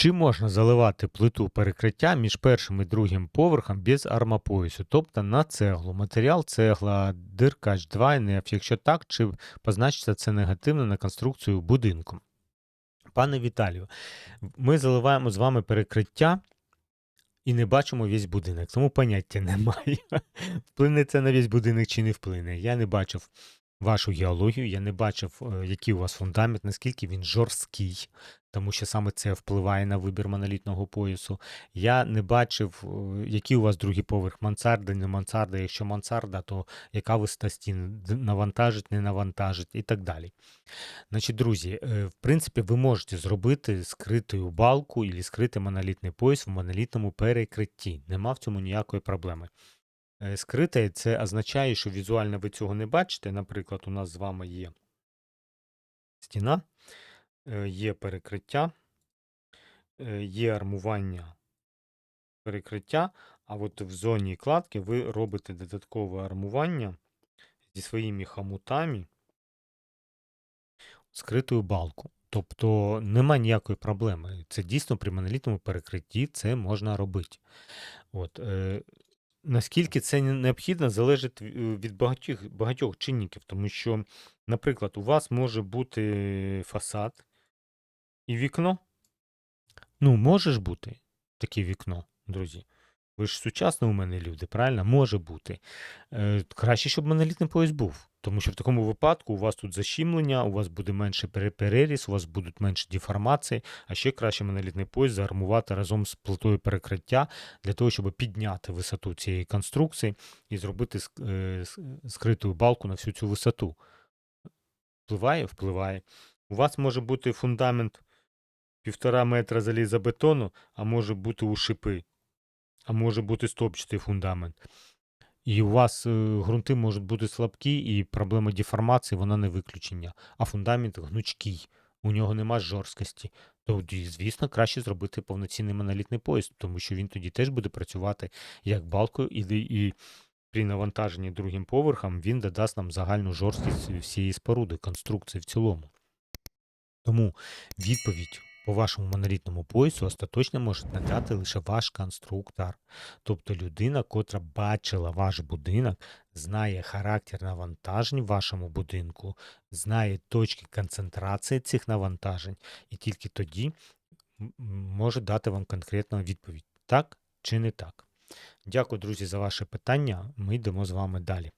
Чи можна заливати плиту перекриття між першим і другим поверхом без армопоясу, тобто на цеглу? Матеріал цегла, диркач 2 НФ. Якщо так, чи позначиться це негативно на конструкцію будинку? Пане Віталію, ми заливаємо з вами перекриття і не бачимо весь будинок, тому поняття немає. Вплине це на весь будинок чи не вплине. Я не бачив вашу геологію, я не бачив, е, який у вас фундамент, наскільки він жорсткий, тому що саме це впливає на вибір монолітного поясу. Я не бачив, е, який у вас другий поверх, мансарда, не мансарда. Якщо мансарда, то яка висота стін, навантажить, не навантажить і так далі. Значить, друзі, е, в принципі, ви можете зробити скритою балку і скритий монолітний пояс в монолітному перекритті. Нема в цьому ніякої проблеми. Е, Скрите це означає, що візуально ви цього не бачите. Наприклад, у нас з вами є стіна, е, є перекриття, е, є армування перекриття, а от в зоні кладки ви робите додаткове армування зі своїми хомутами скритою балку. Тобто нема ніякої проблеми. Це дійсно при монолітному перекритті це можна робити. От, е, наскільки це необхідно, залежить від багатьох, багатьох чинників, тому що, наприклад, у вас може бути фасад і вікно. Ну, може ж бути таке вікно, друзі. Ви ж сучасно у мене люди, правильно? Може бути. Е, краще, щоб монолітний пояс був. Тому що в такому випадку у вас тут защімлення, у вас буде менше переріз, у вас будуть менше деформації, а ще краще монолітний пояс заармувати разом з плитою перекриття для того, щоб підняти висоту цієї конструкції і зробити е, скриту балку на всю цю висоту. Впливає? Впливає. У вас може бути фундамент півтора метра залізобетону, а може бути у шипи, а може бути стопчатий фундамент. І у вас е, ґрунти можуть бути слабкі, і проблема деформації вона не виключення. А фундамент гнучкий, у нього нема жорсткості. Тоді, звісно, краще зробити повноцінний монолітний пояс, тому що він тоді теж буде працювати як балкою, і, і при навантаженні другим поверхом він додасть нам загальну жорсткість всієї споруди, конструкції в цілому. Тому відповідь по вашому монолітному поясу остаточно може надати лише ваш конструктор. Тобто людина, котра бачила ваш будинок, знає характер навантажень в вашому будинку, знає точки концентрації цих навантажень, і тільки тоді може дати вам конкретну відповідь: так чи не так. Дякую, друзі, за ваше питання. Ми йдемо з вами далі.